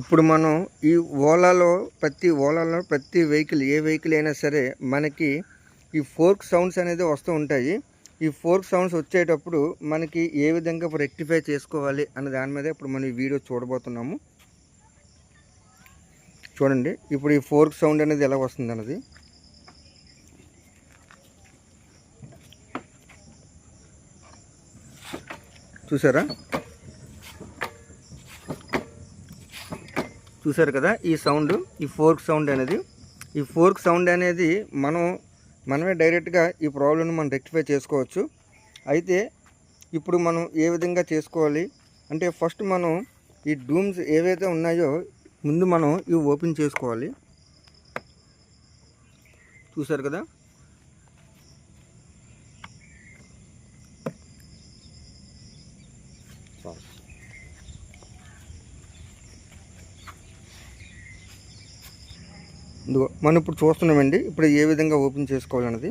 ఇప్పుడు మనం ఈ ఓలాలో ప్రతి ఓలాలో ప్రతి వెహికల్ ఏ వెహికల్ అయినా సరే మనకి ఈ ఫోర్క్ సౌండ్స్ అనేది వస్తూ ఉంటాయి. ఈ ఫోర్క్ సౌండ్స్ వచ్చేటప్పుడు మనకి ఏ విధంగా రెక్టిఫై చేసుకోవాలి అన్న దాని మీద ఇప్పుడు మనం ఈ వీడియో చూడబోతున్నాము. చూడండి ఇప్పుడు ఈ ఫోర్క్ సౌండ్ అనేది ఎలా వస్తుంది అన్నది. చూసారా? చూసారు కదా ఈ సౌండ్ ఈ ఫోర్క్ సౌండ్ అనేది. ఈ ఫోర్క్ సౌండ్ అనేది మనం మనమే డైరెక్ట్గా ఈ ప్రాబ్లమ్ని మనం రెక్టిఫై చేసుకోవచ్చు. అయితే ఇప్పుడు మనం ఏ విధంగా చేసుకోవాలి? అంటే ఫస్ట్ మనం ఈ డూమ్స్ ఏవైతే ఉన్నాయో ముందు మనం ఇవి ఓపెన్ చేసుకోవాలి. చూసారు కదా? ఇదిగో మనం ఇప్పుడు చూస్తున్నామండి. ఇప్పుడు ఏ విధంగా ఓపెన్ చేసుకోవాలన్నది.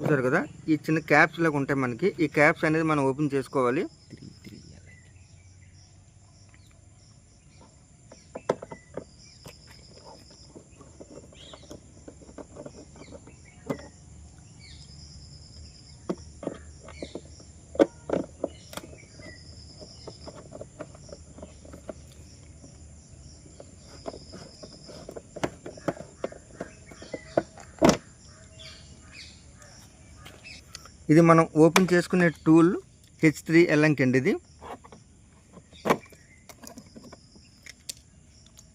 చూసారు కదా? ఈ చిన్న క్యాప్స్ లాగా ఉంటాయి మనకి. ఈ క్యాప్స్ అనేది మనం ఓపెన్ చేసుకోవాలి. ఇది మనం ఓపెన్ చేసుకునే టూల్ హెచ్ త్రీ ఎల్ఎంకి అండి ఇది.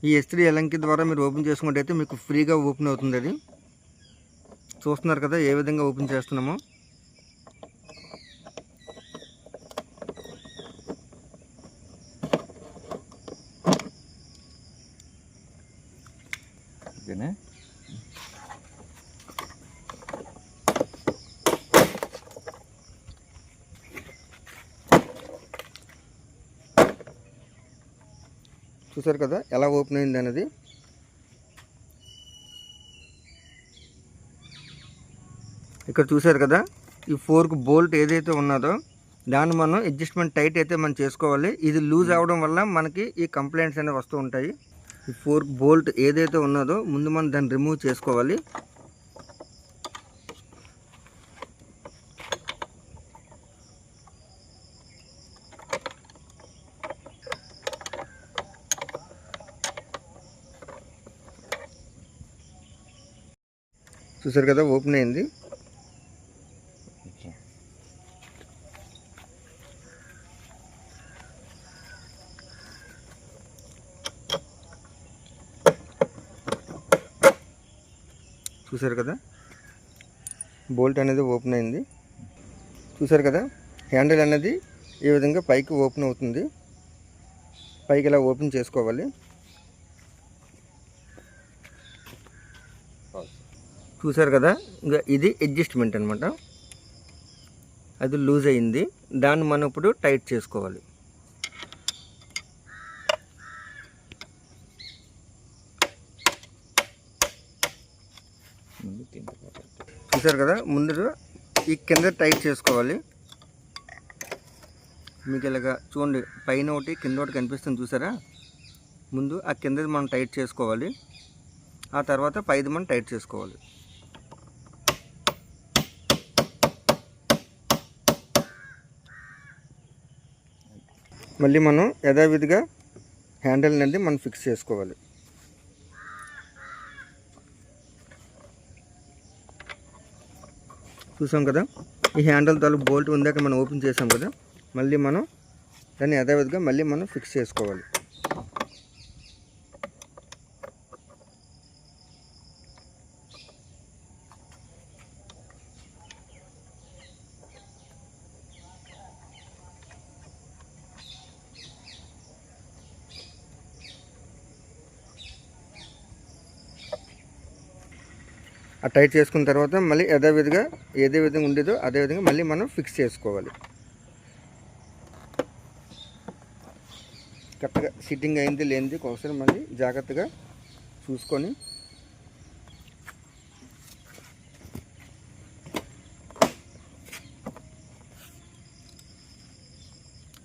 ఈ హెచ్ త్రీ ఎల్ఎంకి ద్వారా మీరు ఓపెన్ చేసుకుంటే మీకు ఫ్రీగా ఓపెన్ అవుతుంది అది. చూస్తున్నారు కదా ఏ విధంగా ఓపెన్ చేస్తున్నామో. చూసారు కదా ఎలా ఓపెన్ అయింది అనేది? ఇక్కడ చూసారు కదా ఈ ఫోర్క్ బోల్ట్ ఏదైతే ఉన్నదో దాన్ని మనం అడ్జస్ట్మెంట్ టైట్ అయితే మనం చేసుకోవాలి. ఇది లూజ్ అవడం వల్ల మనకి ఈ కంప్లైంట్స్ అనేవి వస్తూ ఉంటాయి. ఈ ఫోర్క్ బోల్ట్ ఏదైతే ఉన్నదో ముందు మనం దాన్ని రిమూవ్ చేసుకోవాలి. చూసారు కదా ఓపెన్ అయింది. చూసారు కదా? బోల్ట్ అనేది ఓపెన్ అయింది. చూసారు కదా? హ్యాండిల్ అనేది ఈ విధంగా పైకి ఓపెన్ అవుతుంది? పైకి ఇలా ఓపెన్ చేసుకోవాలి? చూసారు కదా? ఇంకా ఇది అడ్జస్ట్మెంట్ అనమాట అది లూజ్ అయింది. దాన్ని మనం ఇప్పుడు టైట్ చేసుకోవాలి. చూసారు కదా? ముందు ఈ కింద టైట్ చేసుకోవాలి. మీకు ఇలాగా చూడండి పైన ఒకటి కింద ఒకటి కనిపిస్తుంది చూసారా? ముందు ఆ కిందది మనం టైట్ చేసుకోవాలి. ఆ తర్వాత పైది మనం టైట్ చేసుకోవాలి. మళ్ళీ మనం యథావిధిగా హ్యాండిల్ అనేది మనం ఫిక్స్ చేసుకోవాలి. చూసాం కదా? ఈ హ్యాండిల్ తాలూకు బోల్ట్ ఉందాక మనం ఓపెన్ చేసాం కదా? మళ్ళీ మనం దాన్ని యథావిధిగా మళ్ళీ మనం ఫిక్స్ చేసుకోవాలి. ఆ టైట్ చేసుకున్న తర్వాత మళ్ళీ యథావిధిగా ఏదే విధంగా ఉండేదో అదే విధంగా మళ్ళీ మనం ఫిక్స్ చేసుకోవాలి. కరెక్ట్గా సిట్టింగ్ అయింది లేనిది ఒకసారి మళ్ళీ జాగ్రత్తగా చూసుకొని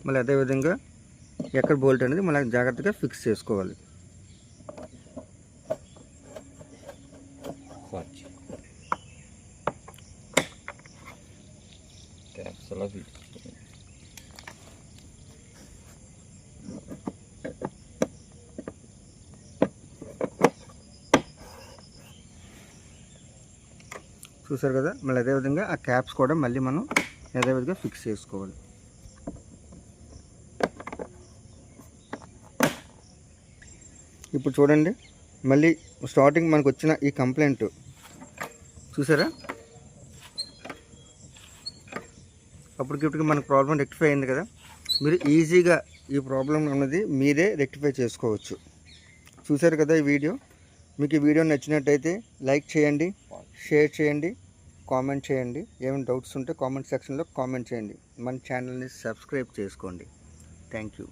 మళ్ళీ అదేవిధంగా ఎక్కడ బోల్ట్ అనేది మళ్ళీ జాగ్రత్తగా ఫిక్స్ చేసుకోవాలి. చూసారు కదా? మళ్ళీ అదేవిధంగా ఆ క్యాప్స్ కూడా మళ్ళీ మనం అదేవిధంగా ఫిక్స్ చేసుకోవాలి. ఇప్పుడు చూడండి మళ్ళీ స్టార్టింగ్ మనకు వచ్చిన ఈ కంప్లైంట్ చూసారా? అప్పటికిప్పటికి మనకు ప్రాబ్లం రెక్టిఫై అయింది కదా? మీరు ఈజీగా ఈ ప్రాబ్లం అన్నది మీరే రెక్టిఫై చేసుకోవచ్చు. చూసారు కదా ఈ వీడియో మీకు ఈ వీడియో నచ్చినట్టయితే లైక్ చేయండి షేర్ చేయండి కామెంట్ చేయండి. ఏమైనా డౌట్స్ ఉంటే కామెంట్ సెక్షన్లో కామెంట్ చేయండి. మన ఛానల్ని సబ్స్క్రైబ్ చేసుకోండి. Thank you.